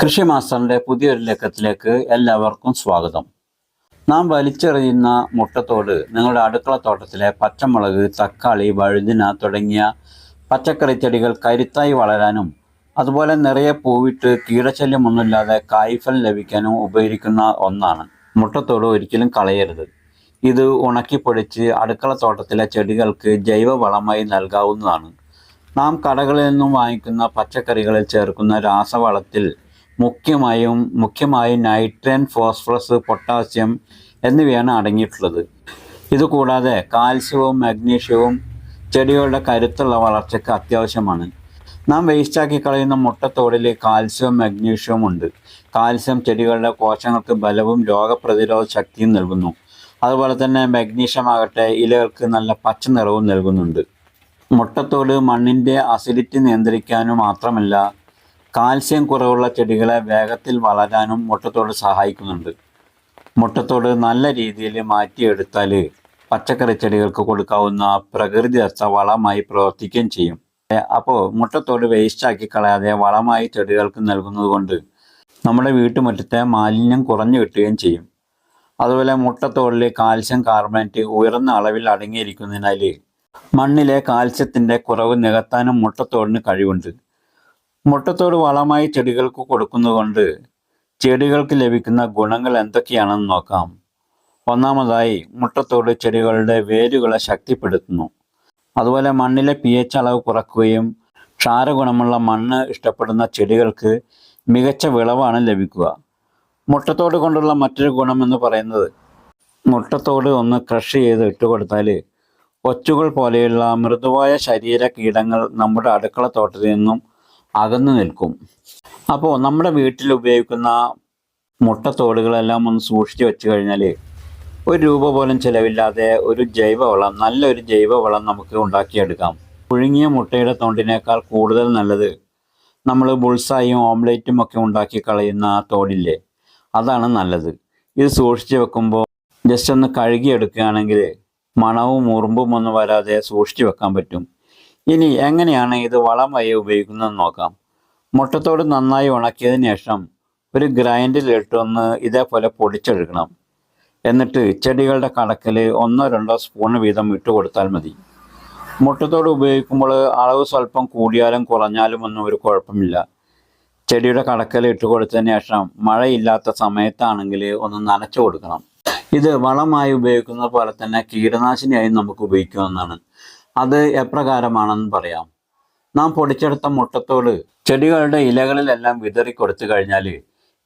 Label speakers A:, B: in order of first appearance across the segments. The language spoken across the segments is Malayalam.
A: കൃഷി മാസ്റ്ററിന്റെ പുതിയൊരു ലക്കത്തിലേക്ക് എല്ലാവർക്കും സ്വാഗതം. നാം വലിച്ചെറിയുന്ന മുട്ടത്തോട് നിങ്ങളുടെ അടുക്കള തോട്ടത്തിലെ പച്ചമുളക് തക്കാളി വഴുതിന തുടങ്ങിയ പച്ചക്കറി ചെടികൾ കരുത്തായി വളരാനും അതുപോലെ നിറയെ പൂവിട്ട് കീടശല്യമൊന്നുമില്ലാതെ കായ്ഫലം ലഭിക്കാനും ഉപകരിക്കുന്ന ഒന്നാണ്. മുട്ടത്തോട് ഒരിക്കലും കളയരുത്. ഇത് ഉണക്കി പൊടിച്ച് അടുക്കള തോട്ടത്തിലെ ചെടികൾക്ക് ജൈവ വളമായി നൽകാവുന്നതാണ്. നാം കടകളിൽ നിന്നും വാങ്ങിക്കുന്ന പച്ചക്കറികളിൽ ചേർക്കുന്ന രാസവളത്തിൽ മുഖ്യമായും മുഖ്യമായും നൈട്രൻ ഫോസ്ഫറസ് പൊട്ടാസ്യം എന്നിവയാണ് അടങ്ങിയിട്ടുള്ളത്. ഇതുകൂടാതെ കാൽസ്യവും മഗ്നീഷ്യവും ചെടികളുടെ കരുത്തുള്ള വളർച്ചയ്ക്ക് അത്യാവശ്യമാണ്. നാം വേസ്റ്റാക്കി കളയുന്ന മുട്ടത്തോടിൽ കാൽസ്യവും മഗ്നീഷ്യവും ഉണ്ട്. കാൽസ്യം ചെടികളുടെ കോശങ്ങൾക്ക് ബലവും രോഗപ്രതിരോധ ശക്തിയും നൽകുന്നു. അതുപോലെ തന്നെ മഗ്നീഷ്യം ആകട്ടെ ഇലകൾക്ക് നല്ല പച്ച നിറവും നൽകുന്നുണ്ട്. മുട്ടത്തോട് മണ്ണിന്റെ അസിഡിറ്റി നിയന്ത്രിക്കാനും മാത്രമല്ല കാൽസ്യം കുറവുള്ള ചെടികളെ വേഗത്തിൽ വളരാനും മുട്ടത്തോട് സഹായിക്കുന്നുണ്ട്. മുട്ടത്തോട് നല്ല രീതിയിൽ മാറ്റിയെടുത്താൽ പച്ചക്കറി ചെടികൾക്ക് കൊടുക്കാവുന്ന പ്രകൃതിദത്ത വളമായി പ്രവർത്തിക്കുകയും ചെയ്യും. അപ്പോൾ മുട്ടത്തോട് വേസ്റ്റാക്കി കളയാതെ വളമായി ചെടികൾക്ക് നൽകുന്നത് കൊണ്ട് നമ്മുടെ വീട്ടുമുറ്റത്തെ മാലിന്യം കുറഞ്ഞു കിട്ടുകയും ചെയ്യും. അതുപോലെ മുട്ടത്തോടിൽ കാൽസ്യം കാർബണേറ്റ് ഉയർന്ന അളവിൽ അടങ്ങിയിരിക്കുന്നതിനാൽ മണ്ണിലെ കാൽസ്യത്തിന്റെ കുറവ് നികത്താനും മുട്ടത്തോടിന് കഴിവുണ്ട്. മുട്ടത്തോട് വളമായി ചെടികൾക്ക് കൊടുക്കുന്നതുകൊണ്ട് ചെടികൾക്ക് ലഭിക്കുന്ന ഗുണങ്ങൾ എന്തൊക്കെയാണെന്ന് നോക്കാം. ഒന്നാമതായി മുട്ടത്തോട് ചെടികളുടെ വേരുകളെ ശക്തിപ്പെടുത്തുന്നു. അതുപോലെ മണ്ണിലെ പി എച്ച് അളവ് കുറക്കുകയും ക്ഷാരഗുണമുള്ള മണ്ണ് ഇഷ്ടപ്പെടുന്ന ചെടികൾക്ക് മികച്ച വിളവാണ് ലഭിക്കുക. മുട്ടത്തോട് കൊണ്ടുള്ള മറ്റൊരു ഗുണം എന്ന് പറയുന്നത് മുട്ടത്തോട് ഒന്ന് ക്രഷ് ചെയ്ത് ഇട്ടുകൊടുത്താൽ ഒച്ചുകൾ പോലെയുള്ള മൃദുവായ ശരീര കീടങ്ങൾ നമ്മുടെ അടുക്കള തോട്ടത്തിൽ നിന്നും അകന്നു നിൽക്കും. അപ്പോൾ നമ്മുടെ വീട്ടിൽ ഉപയോഗിക്കുന്ന മുട്ടത്തോടുകളെല്ലാം ഒന്ന് സൂക്ഷിച്ച് വെച്ച് കഴിഞ്ഞാൽ ഒരു രൂപ പോലും ചിലവില്ലാതെ ഒരു ജൈവവളം നല്ലൊരു ജൈവവളം നമുക്ക് ഉണ്ടാക്കിയെടുക്കാം. പുഴുങ്ങിയ മുട്ടയുടെ തോണ്ടിനേക്കാൾ കൂടുതൽ നല്ലത് നമ്മൾ ബുൾസായും ഓംലേറ്റും ഒക്കെ ഉണ്ടാക്കി കളയുന്ന തോടില്ലേ? അതാണ് നല്ലത്. ഇത് സൂക്ഷിച്ച് വെക്കുമ്പോൾ ജസ്റ്റ് ഒന്ന് കഴുകിയെടുക്കുകയാണെങ്കിൽ മണവും ഉറുമ്പും ഒന്നും വരാതെ സൂക്ഷിച്ച് വെക്കാൻ പറ്റും. ഇനി എങ്ങനെയാണ് ഇത് വളമായി ഉപയോഗിക്കുന്നത് നോക്കാം. മുട്ടത്തോട് നന്നായി ഉണക്കിയതിന് ശേഷം ഒരു ഗ്രൈൻഡിലിട്ടൊന്ന് ഇതേപോലെ പൊടിച്ചെടുക്കണം. എന്നിട്ട് ചെടികളുടെ കണക്കിൽ ഒന്നോ രണ്ടോ സ്പൂൺ വീതം ഇട്ട് കൊടുത്താൽ മതി. മുട്ടത്തോട് ഉപയോഗിക്കുമ്പോൾ അളവ് സ്വല്പം കൂടിയാലും കുറഞ്ഞാലും ഒന്നും ഒരു കുഴപ്പമില്ല. ചെടിയുടെ കടക്കൽ ഇട്ട് കൊടുത്തതിന് ശേഷം മഴയില്ലാത്ത സമയത്താണെങ്കിൽ ഒന്ന് നനച്ചു കൊടുക്കണം. ഇത് വളമായി ഉപയോഗിക്കുന്ന പോലെ തന്നെ കീടനാശിനിയായി നമുക്ക് ഉപയോഗിക്കാവുന്നതാണ്. അത് എപ്രകാരമാണെന്ന് പറയാം. നാം പൊടിച്ചെടുത്ത മുട്ടത്തോട് ചെടികളുടെ ഇലകളിലെല്ലാം വിതറി കൊടുത്തു കഴിഞ്ഞാൽ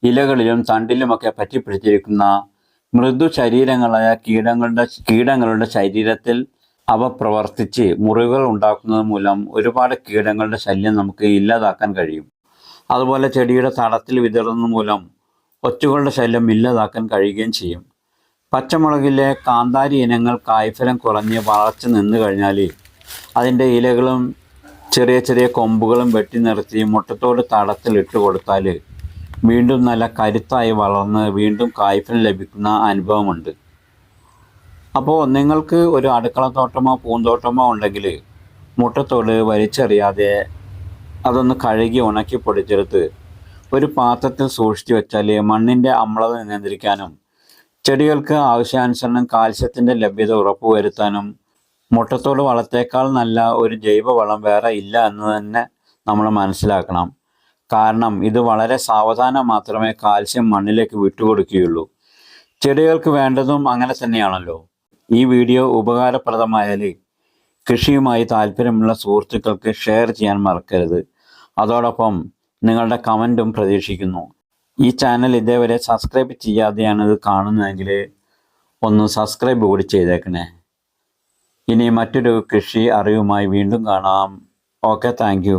A: ഇലകളിലും തണ്ടിലുമൊക്കെ പറ്റിപ്പിടിച്ചിരിക്കുന്ന മൃദു ശരീരങ്ങളായ കീടങ്ങളുടെ കീടങ്ങളുടെ ശരീരത്തിൽ അവ പ്രവർത്തിച്ച് മുറിവുകൾ ഉണ്ടാക്കുന്നത് മൂലം ഒരുപാട് കീടങ്ങളുടെ ശല്യം നമുക്ക് ഇല്ലാതാക്കാൻ കഴിയും. അതുപോലെ ചെടിയുടെ തടത്തിൽ വിതറുന്നത് മൂലം ഒച്ചുകളുടെ ശല്യം ഇല്ലാതാക്കാൻ കഴിയുകയും ചെയ്യും. പച്ചമുളകിലെ കാന്താരി ഇനങ്ങൾ കായ്ഫലം കുറഞ്ഞ് വളർച്ച നിന്ന് കഴിഞ്ഞാൽ അതിന്റെ ഇലകളും ചെറിയ ചെറിയ കൊമ്പുകളും വെട്ടി നിർത്തി മുട്ടത്തോട് തടത്തിൽ ഇട്ട് കൊടുത്താൽ വീണ്ടും നല്ല കരുത്തായി വളർന്ന് വീണ്ടും കായ്ഫലം ലഭിക്കുന്ന അനുഭവമുണ്ട്. അപ്പോൾ നിങ്ങൾക്ക് ഒരു അടുക്കള തോട്ടമോ പൂന്തോട്ടമോ ഉണ്ടെങ്കിൽ മുട്ടത്തോട് വലിച്ചെറിയാതെ അതൊന്ന് കഴുകി ഉണക്കി പൊടിച്ചെടുത്ത് ഒരു പാത്രത്തിൽ സൂക്ഷിച്ചു വെച്ചാൽ മണ്ണിന്റെ അമ്ലത നിയന്ത്രിക്കാനും ചെടികൾക്ക് ആവശ്യാനുസരണം കാൽസ്യത്തിന്റെ ലഭ്യത ഉറപ്പുവരുത്താനും മുട്ടത്തോട് വളത്തേക്കാൾ നല്ല ഒരു ജൈവവളം വേറെ ഇല്ല എന്ന് തന്നെ നമ്മൾ മനസ്സിലാക്കണം. കാരണം ഇത് വളരെ സാവധാനം മാത്രമേ കാൽസ്യം മണ്ണിലേക്ക് വിട്ടുകൊടുക്കുകയുള്ളൂ. ചെടികൾക്ക് വേണ്ടതും അങ്ങനെ തന്നെയാണല്ലോ. ഈ വീഡിയോ ഉപകാരപ്രദമായാൽ കൃഷിയുമായി താല്പര്യമുള്ള സുഹൃത്തുക്കൾക്ക് ഷെയർ ചെയ്യാൻ മറക്കരുത്. അതോടൊപ്പം നിങ്ങളുടെ കമന്റും പ്രതീക്ഷിക്കുന്നു. ഈ ചാനൽ ഇതേവരെ സബ്സ്ക്രൈബ് ചെയ്യാതെയാണ് ഇത് കാണുന്നതെങ്കിൽ ഒന്ന് സബ്സ്ക്രൈബ് കൂടി ചെയ്തേക്കണേ. ഇനി മറ്റൊരു കൃഷി അറിവുമായി വീണ്ടും കാണാം. Okay thank